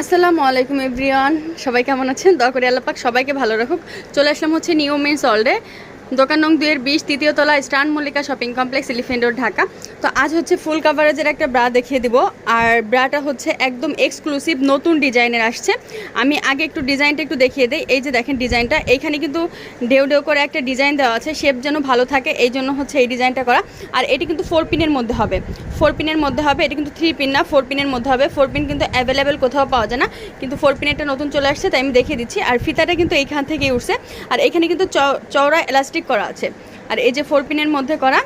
আসসালামু আলাইকুম, এভরিওয়ান। সবাই কেমন আছেন? দয়া করে আল্লাপাক সবাইকে ভালো রাখুক। চলে আসলাম হচ্ছে নিউ মেন্স অলডে দোকান নং দুইয়ের বিশ, তৃতীয় তলা স্টান Mallika shopping complex elephant road, Dhaka. তো আজ হচ্ছে ফুল কাভারেজের একটা ব্রা দেখিয়ে দিব। আর ব্রাটা হচ্ছে একদম এক্সক্লুসিভ নতুন ডিজাইনের আসছে। আমি আগে একটু ডিজাইনটা একটু দেখিয়ে দিই। এই যে দেখেন ডিজাইনটা এইখানে কিন্তু ঢেউ ঢেউ করে একটা ডিজাইন দেওয়া আছে। শেপ যেন ভালো থাকে, এই জন্য হচ্ছে এই ডিজাইনটা করা। আর এটি কিন্তু ফোর পিনের মধ্যে হবে। ফোর পিনের মধ্যে হবে, এটা কিন্তু থ্রি পিন না ফোর পিনের মধ্যে হবে। ফোর পিন কিন্তু অ্যাভেলেবেল কোথাও পাওয়া যায় না। কিন্তু ফোর পিনেরটা নতুন চলে আসছে, তাই আমি দেখিয়ে দিচ্ছি। আর ফিতাটা কিন্তু এইখান থেকেই উঠছে। আর এখানে কিন্তু চওড়া এলাস্টিক করা আছে। আর এই যে ফোর পিনের মধ্যে করা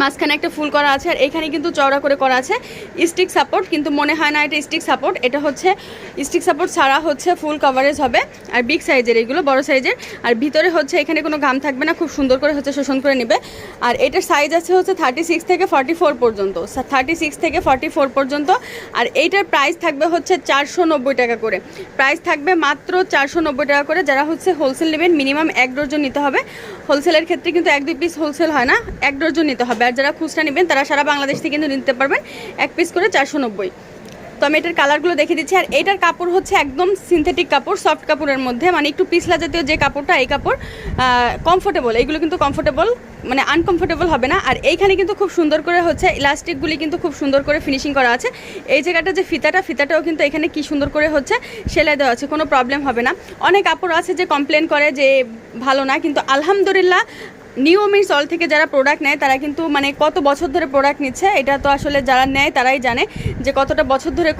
মাঝখানে একটা ফুল করা আছে, আর এখানে কিন্তু চওড়া করে করা আছে স্টিক সাপোর্ট কিন্তু মনে হয় না এটা স্টিক সাপোর্ট এটা হচ্ছে স্টিক সাপোর্ট ছাড়া হচ্ছে ফুল কভারেজ হবে, আর বিগ সাইজের এইগুলো বড় সাইজের আর ভিতরে হচ্ছে এখানে কোনো ঘাম থাকবে না, খুব সুন্দর করে হচ্ছে শোষণ করে নেবে, আর এটার সাইজ আছে হচ্ছে থার্টি সিক্স থেকে ফর্টি ফোর পর্যন্ত থার্টি সিক্স থেকে ফর্টি ফোর পর্যন্ত, আর এইটার প্রাইস থাকবে হচ্ছে চারশো নব্বই টাকা করে প্রাইস থাকবে মাত্র চারশো নব্বই টাকা করে, যারা হচ্ছে হোলসেল নেবেন মিনিমাম এক ডর্জন নিতে হবে হোলসেলের ক্ষেত্রে কিন্তু এক দুই পিস হোলসেল হয় না, এক ডর্জন নিতে হবে। আর যারা খুচরা নেবেন, তারা সারা বাংলাদেশ থেকে কিন্তু নিতে পারবেন এক পিস করে চারশো নব্বই। তো আমি এটার কালারগুলো দেখে দিচ্ছি। আর এটার কাপড় হচ্ছে একদম সিনথেটিক কাপড় সফট কাপড়ের মধ্যে। মানে একটু পিছলা জাতীয় যে কাপড়টা, এই কাপড় কমফোর্টেবল এইগুলো কিন্তু কমফোর্টেবল মানে আনকমফোর্টেবল হবে না। আর এইখানে কিন্তু খুব সুন্দর করে হচ্ছে ইলাস্টিকগুলি কিন্তু খুব সুন্দর করে ফিনিশিং করা আছে। এই জায়গাটা যে ফিতাটা, ফিতাটাও কিন্তু এখানে কি সুন্দর করে হচ্ছে সেলাই দেওয়া আছে। কোনো প্রবলেম হবে না। অনেক কাপড় আছে যে কমপ্লেন করে যে ভালো না, কিন্তু আলহামদুলিল্লাহ নিউ মিস অল থেকে যারা প্রোডাক্ট নেয়, তারা কিন্তু মানে কত বছর ধরে প্রোডাক্ট নিচ্ছে, এটা তো আসলে যারা নেয় তারাই জানে যে কতটা বছর ধরে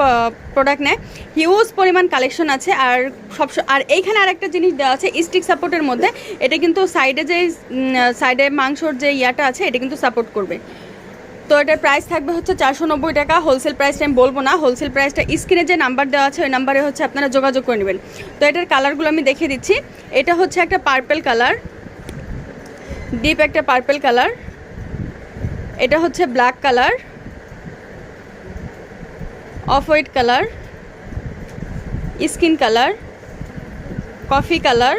প্রোডাক্ট নেয়। হিউজ পরিমাণ কালেকশন আছে আর সব আর এইখানে আরেকটা জিনিস দেওয়া আছে স্টিক সাপোর্টের মধ্যে। এটা কিন্তু সাইডে যে সাইডে মাংসর যে ইয়াটা আছে, এটা কিন্তু সাপোর্ট করবে। তো এটার প্রাইস থাকবে হচ্ছে চারশো নব্বই টাকা। হোলসেল প্রাইসটা আমি বলব না। হোলসেল প্রাইসটা স্ক্রিনে যে নাম্বার দেওয়া আছে, ওই নাম্বারে হচ্ছে আপনারা যোগাযোগ করে নেবেন। তো এটার কালারগুলো আমি দেখিয়ে দিচ্ছি। এটা হচ্ছে একটা পার্পেল কালার ডিপ একটা পার্পেল কালার এটা হচ্ছে black colour off white colour skin colour coffee colour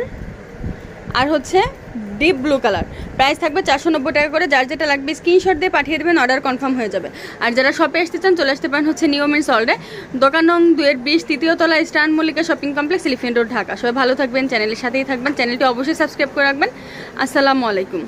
আর হচ্ছে ডিপ ব্লু কালার। প্রাইস থাকবে চারশো নব্বই টাকা করে। যার যেটা লাগবে স্ক্রিনশট দিয়ে পাঠিয়ে দেবেন, অর্ডার কনফার্ম হয়ে যাবে। আর যারা শপে আসতে চান, চলে আসতে পারেন হচ্ছে নিয়মের সল্ডে দোকান নং দুয়ের বিশ, তৃতীয় তলা স্টান Mallika shopping complex elephant road, Dhaka. সবাই ভালো থাকবেন, চ্যানেলের সাথেই থাকবেন। চ্যানেলটি অবশ্যই সাবস্ক্রাইব করে রাখবেন। আসসালামু আলাইকুম।